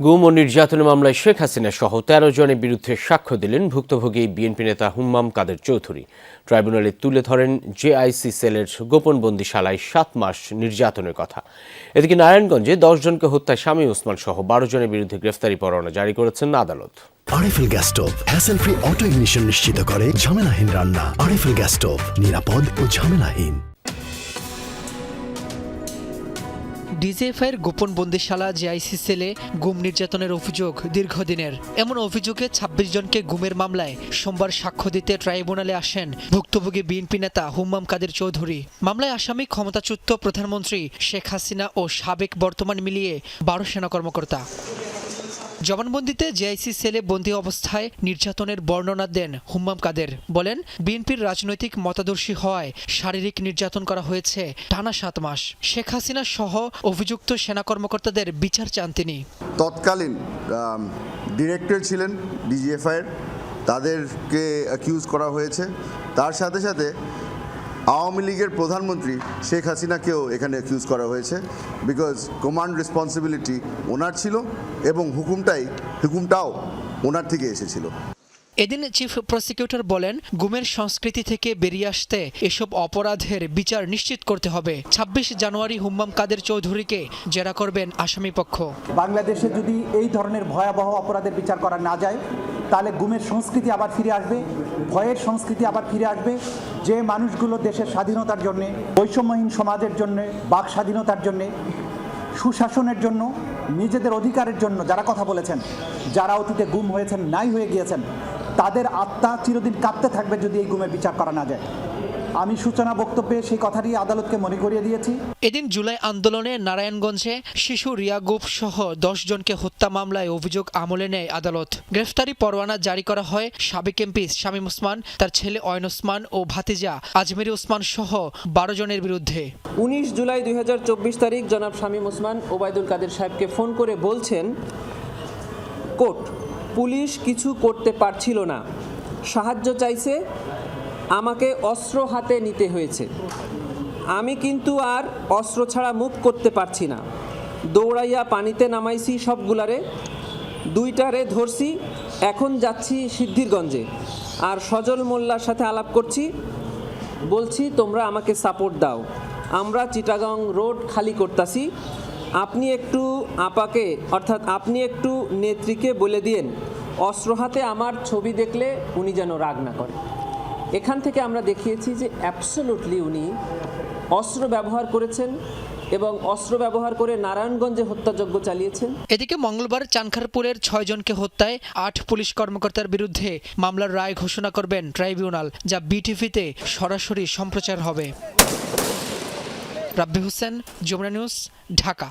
গুম ও নির্যাতনের মামলায় শেখ হাসিনা সহ তেরো জনের বিরুদ্ধে সাক্ষ্য দিলেন ভুক্তভোগী বিএনপি নেতা হুম্মাম কাদের চৌধুরী। ট্রাইব্যুনালে তুলে ধরেন জেআইসি সেলের গোপন বন্দিশালায় সাত মাস নির্যাতনের কথা। এদিকে নারায়ণগঞ্জে দশ জনকে হত্যায় স্বামী ওসমান সহ বারো জনের বিরুদ্ধে গ্রেফতারি পরোয়ানা জারি করেছেন আদালত। RFL gas stove hassle free auto ignition নিশ্চিত করে ঝামেলাহীন রান্না। আরএফএল গ্যাস স্টোভ নিরাপদ ও ঝামেলাহীন। ডিজিএফআইয়ের গোপন বন্দিশালা জেআইসি সেলে গুম নির্যাতনের অভিযোগ দীর্ঘদিনের। এমন অভিযোগে ২৬ জনকে গুমের মামলায় সোমবার সাক্ষ্য দিতে ট্রাইব্যুনালে আসেন ভুক্তভোগী বিএনপি নেতা হুম্মাম কাদের চৌধুরী। মামলায় আসামি ক্ষমতাচ্যুত প্রধানমন্ত্রী শেখ হাসিনা ও সাবেক বর্তমান মিলিয়ে বারো সেনা কর্মকর্তা। জবানবন্দিতে জেআইসি সেলে বন্দী অবস্থায় নির্যাতনের বর্ণনা দেন হুম্মাম কাদের। বলেন, বিএনপির রাজনৈতিক মতাদর্শী হওয়ায় শারীরিক নির্যাতন করা হয়েছে টানা সাত মাস। শেখ হাসিনা সহ অভিযুক্ত সেনা কর্মকর্তাদের বিচার চান তিনি। তৎকালীন ডিরেক্টর ছিলেন, ডিজিএফআইয়ের। তাদেরকে অ্যাকিউজ করা হয়েছে। তার সাথে সাথে আওয়ামী লীগের প্রধানমন্ত্রী শেখ হাসিনাকেও এখানে অ্যাকিউজ করা হয়েছে বিকজ কমান্ড রেসপন্সিবিলিটি ওনার ছিল এবং হুকুমটাই হুকুমটাও ওনার থেকে এসেছিল। এদিন চিফ প্রসিকিউটর বলেন গুমের সংস্কৃতি থেকে বেরিয়ে আসতে এসব অপরাধের বিচার নিশ্চিত করতে হবে। ২৬ জানুয়ারি হুম্মাম কাদের চৌধুরীকে জেরা করবেন আসামি পক্ষ বাংলাদেশে যদি এই ধরনের ভয়াবহ অপরাধের বিচার করা না যায় তাহলে গুমের সংস্কৃতি আবার ফিরে আসবে, ভয়ের সংস্কৃতি আবার ফিরে আসবে, যে মানুষগুলো দেশের স্বাধীনতার জন্যে, বৈষম্যহীন সমাজের জন্যে, বাক স্বাধীনতার জন্য, সুশাসনের জন্য, নিজেদের অধিকারের জন্য যারা কথা বলেছেন, যারা অতীতে গুম হয়েছেন, নাই হয়ে গিয়েছেন, তাদের আত্মা চিরদিন কাঁপতে থাকবে যদি এই গুমের বিচার করা না যায়। আমি সূচনা বক্তব্যে সেই কথাটি আদালতকে মনে করিয়ে দিয়েছি। এদিন জুলাই আন্দোলনে নারায়ণগঞ্জে শিশু রিয়াগুপ সহ দশ জনকে হত্যা মামলায় অভিযোগ আমলে নেয় আদালত। গ্রেফতারি পরোয়ানা জারি করা হয় সাবেক এমপি শামীম ওসমান তার ছেলে অয়ন ওসমান ও ভাতিজা আজমেরি ওসমান সহ বারো জনের বিরুদ্ধে। উনিশ জুলাই দুই হাজার চব্বিশ তারিখ জনাব শামীম ওসমান ওবায়দুল কাদের সাহেবকে ফোন করে বলছেন কোর্ট পুলিশ কিছু করতে পারছিল না। সাহায্য চাইছে আমাকে অস্ত্র হাতে নিতে হয়েছে। আমি কিন্তু আর অস্ত্র ছাড়া মুখ করতে পারছি না। দৌড়াইয়া পানিতে নামাইছি সবগুলারে, দুইটারে ধরছি, এখন যাচ্ছি সিদ্ধিরগঞ্জে। আর সজল মোল্লার সাথে আলাপ করছি, বলছি, তোমরা আমাকে সাপোর্ট দাও। আমরা চিটাগং রোড খালি করতাছি। আপনি একটু আপাকে, অর্থাৎ আপনি একটু নেত্রীকে বলে দিয়েন। অস্ত্র হাতে আমার ছবি দেখলে উনি যেন রাগ না করে। এখান থেকে আমরা দেখিয়েছি যে অ্যাবসোলুটলি উনি অস্ত্র ব্যবহার করেছেন এবং অস্ত্র ব্যবহার করে নারায়ণগঞ্জে হত্যাযজ্ঞ চালিয়েছেন। এদিকে মঙ্গলবার চানখারপুরের ছয় জনকে হত্যায় আট পুলিশ কর্মকর্তার বিরুদ্ধে মামলার রায় ঘোষণা করবেন ট্রাইব্যুনাল, যা বিটিভিতে সরাসরি সম্প্রচার হবে। রাব্বি হোসেন, যমুনা নিউজ, ঢাকা।